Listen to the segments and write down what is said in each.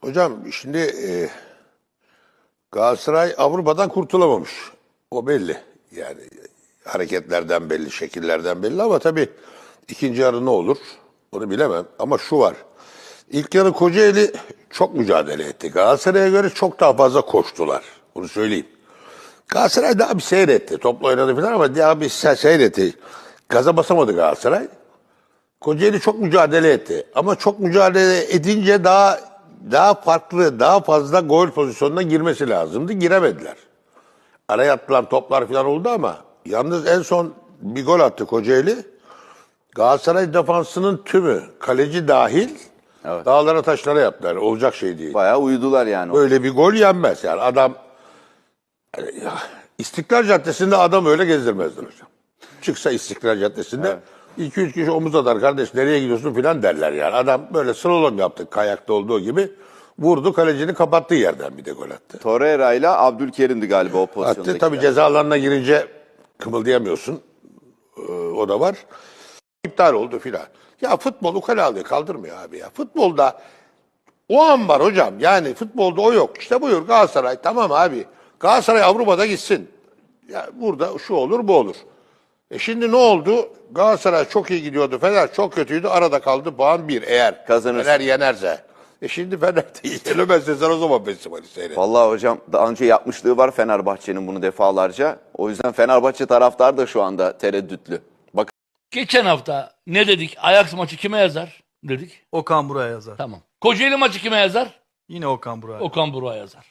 Hocam şimdi e, Galatasaray Avrupa'dan kurtulamamış. O belli. Yani hareketlerden belli, şekillerden belli ama tabii ikinci yarı ne olur onu bilemem. Ama şu var. İlk yarı Kocaeli çok mücadele etti. Galatasaray'a göre çok daha fazla koştular. Bunu söyleyeyim. Galatasaray daha bir seyretti. Topla oynadı falan ama daha bir se- seyretti. Gaza basamadı Galatasaray. Kocaeli çok mücadele etti. Ama çok mücadele edince daha daha farklı, daha fazla gol pozisyonuna girmesi lazımdı. Giremediler. Araya atılan toplar falan oldu ama yalnız en son bir gol attı Kocaeli. Galatasaray defansının tümü, kaleci dahil Evet. dağlara taşlara yaptılar. Olacak şey değil. Bayağı uyudular yani. Böyle bir gol yenmez yani. Adam yani ya, İstiklal Caddesi'nde adam öyle gezdirmezdin hocam. Çıksa İstiklal Caddesi'nde 2-3 kişi omuz atar kardeş nereye gidiyorsun filan derler yani. Adam böyle slalom yaptı kayakta olduğu gibi vurdu kalecinin kapattığı yerden bir de gol attı. Torreira ile Abdülkerim'di galiba o pozisyondaki. Attı tabii ceza alanına girince kımıldayamıyorsun. Ee, o da var. İptal oldu filan. Ya futbol ukalalığı kaldırmıyor abi ya. Futbolda o an var hocam. Yani futbolda o yok. İşte buyur Galatasaray tamam abi. Galatasaray Avrupa'da gitsin. Ya burada şu olur bu olur. E şimdi ne oldu? Galatasaray çok iyi gidiyordu. Fener çok kötüydü. Arada kaldı. Puan bir eğer. Kazanırsa. Fener yenerse. E şimdi Fener de yenemezse sen o zaman festivali seyret. Vallahi hocam daha önce yapmışlığı var Fenerbahçe'nin bunu defalarca. O yüzden Fenerbahçe taraftar da şu anda tereddütlü. Bak Geçen hafta ne dedik? Ajax maçı kime yazar? Dedik. Okan Buraya yazar. Tamam. Kocaeli maçı kime yazar? Yine Okan Buraya. Okan Buruk'a yazar.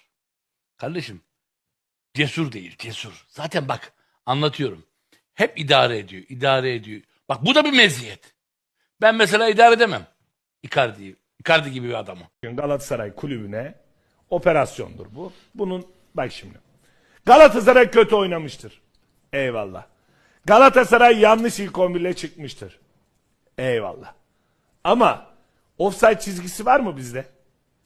Kardeşim cesur değil cesur. Zaten bak anlatıyorum. Hep idare ediyor, idare ediyor. Bak bu da bir meziyet. Ben mesela idare edemem. Icardi'yi. Icardi gibi bir adamı. Galatasaray kulübüne operasyondur bu. Bunun bak şimdi. Galatasaray kötü oynamıştır. Eyvallah. Galatasaray yanlış ilk 11 ile çıkmıştır. Eyvallah. Ama offside çizgisi var mı bizde?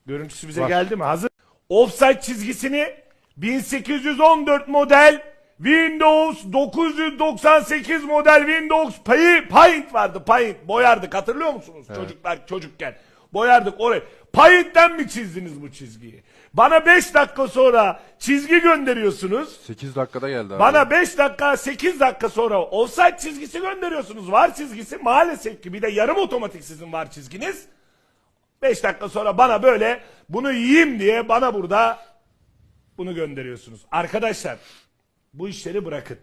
Görüntüsü bize geldi mi? Hazır. Offside çizgisini 1814 model Windows 998 model Windows Paint vardı. Paint boyardık hatırlıyor musunuz çocuklar çocukken? Boyardık orayı. Paint'ten mi çizdiniz bu çizgiyi? Bana 5 dakika sonra çizgi gönderiyorsunuz. 8 dakikada geldi abi. Bana 5 dakika 8 dakika sonra offside çizgisi gönderiyorsunuz. Var çizgisi maalesef ki bir de yarım otomatik sizin var çizginiz. 5 dakika sonra bana böyle bunu yiyeyim diye bana burada bunu gönderiyorsunuz. Arkadaşlar bu işleri bırakın.